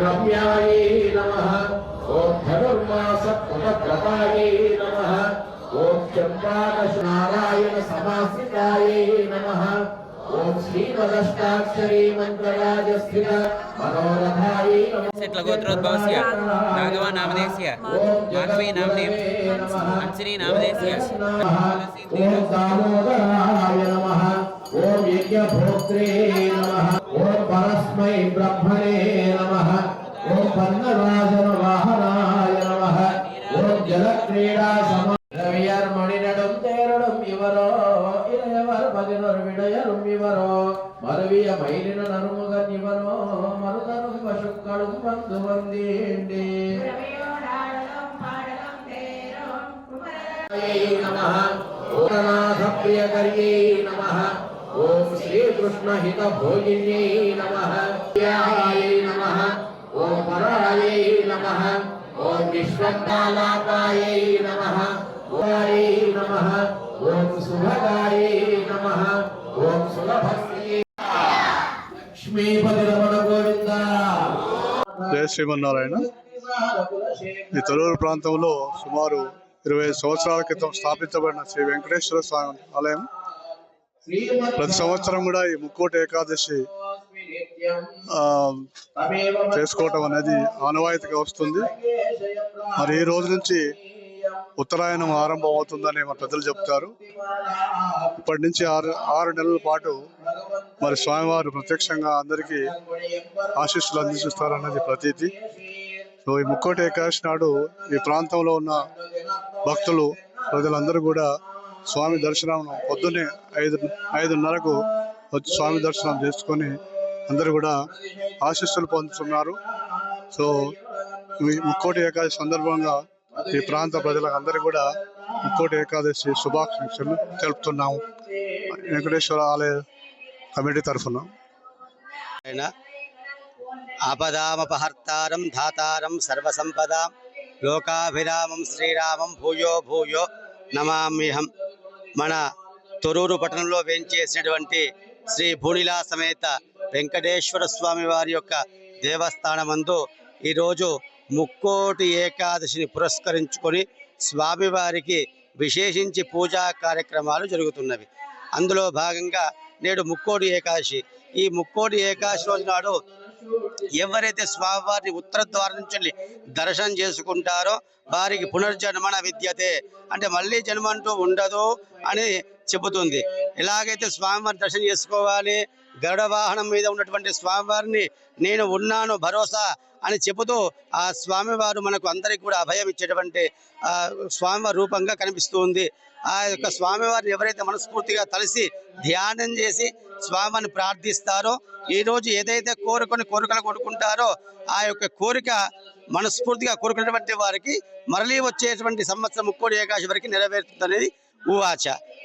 రమ్యాయే నమః ఓం ధనుర్మాస పునఃప్రదాయే నమః ఓం చంపాదశ నారాయణ సమాశ్రితాయే నమః ఓం శ్రీమదష్టాక్షరీ మంత్రరాజస్థిత మనోరథాయే నమః శట్లగోత్రోద్భవస్య రాఘవ నామదేస్య మాధవీ నామ్నే హంసిని నామదేస్య ఓం దామోదరాయ నమః ఓం యజ్ఞభోక్త్రే నమః పరస్మై బ్రహ్మణే నమ ఓ పన్నరాజన వాహనాయ నమ ఓం జలక్రీడా సమయర్ మణినடும் తేరடும் ఇవరో ఇరవర్ పదినొరు విడయரும் ఇవరో ఓం శ్రీకృష్ణ హిత భోగిన్యై నమ నమః ఓం పరాయై నమ ఓం విశ్వకాలాపాయై నమ ఓయై నమ ఓం శుభకాయై నమ ఓం సులభస్యై లక్ష్మీపతి రమణ గోవింద జయ శ్రీమన్నారాయణ. ఈ తొలూరు ప్రాంతంలో సుమారు ఇరవై సంవత్సరాల క్రితం స్థాపించబడిన శ్రీ వెంకటేశ్వర స్వామి ఆలయం ప్రతి సంవత్సరం కూడా ఈ ముక్కోటి ఏకాదశి చేసుకోవటం అనేది ఆనవాయితీగా వస్తుంది. మరి ఈ రోజు నుంచి ఉత్తరాయణం ఆరంభం అవుతుందని మన పెద్దలు చెప్తారు. ఇప్పటి నుంచి ఆరు ఆరు నెలల పాటు మరి స్వామివారు ప్రత్యక్షంగా అందరికీ ఆశీస్సులు అందిస్తారన్నది ప్రతీతి. సో ఈ ముక్కోటి ఏకాదశి నాడు ఈ ప్రాంతంలో ఉన్న భక్తులు ప్రజలందరూ కూడా స్వామి దర్శనం పొద్దున్నే ఐదు ఐదున్నరకు వచ్చి స్వామి దర్శనం చేసుకొని అందరూ కూడా ఆశీస్సులు పొందుతున్నారు. సో ముక్కోటి ఏకాదశి సందర్భంగా ఈ ప్రాంత ప్రజలకు కూడా ముక్కోటి ఏకాదశి శుభాకాంక్షలు తెలుపుతున్నాము. వెంకటేశ్వర ఆలయ కమిటీ తరఫున. ఆయన ఆపదామపహర్తారం ధాతారం సర్వసంపదాం లోకాభిరామం శ్రీరామం భూయో భూయో నమామ్యహం. మన తొరూరు పట్టణంలో వేంచేసినటువంటి శ్రీ భూనిలా సమేత వెంకటేశ్వర స్వామి వారి యొక్క దేవస్థానమందు ఈరోజు ముక్కోటి ఏకాదశిని పురస్కరించుకొని స్వామివారికి విశేషించి పూజా కార్యక్రమాలు జరుగుతున్నవి. అందులో భాగంగా నేడు ముక్కోటి ఏకాదశి. ఈ ముక్కోటి ఏకాదశి రోజు నాడు ఎవరైతే స్వామివారిని ఉత్తర ద్వారం నుంచి దర్శనం చేసుకుంటారో వారికి పునర్జన్మన విద్యతే. అంటే మళ్ళీ జన్మ అంటూ ఉండదు అని చెబుతుంది. ఎలాగైతే స్వామివారిని దర్శనం చేసుకోవాలి గరుడ వాహనం మీద ఉన్నటువంటి స్వామివారిని నేను ఉన్నాను భరోసా అని చెబుతూ ఆ స్వామివారు మనకు అందరికి కూడా అభయం ఇచ్చేటువంటి ఆ స్వామివారి రూపంగా కనిపిస్తుంది ఆ యొక్క స్వామివారిని ఎవరైతే మనస్ఫూర్తిగా తలిసి ధ్యానం చేసి స్వామిని ప్రార్థిస్తారో ఈ రోజు ఏదైతే కోరుకొని కోరికలు కొడుకుంటారో ఆ యొక్క కోరిక మనస్ఫూర్తిగా కోరుకున్నటువంటి వారికి మరలీ వచ్చేటువంటి సంవత్సరం ముక్కోడి ఏకాశి వరకు నెరవేరుతుంది అనేది ఊవాచ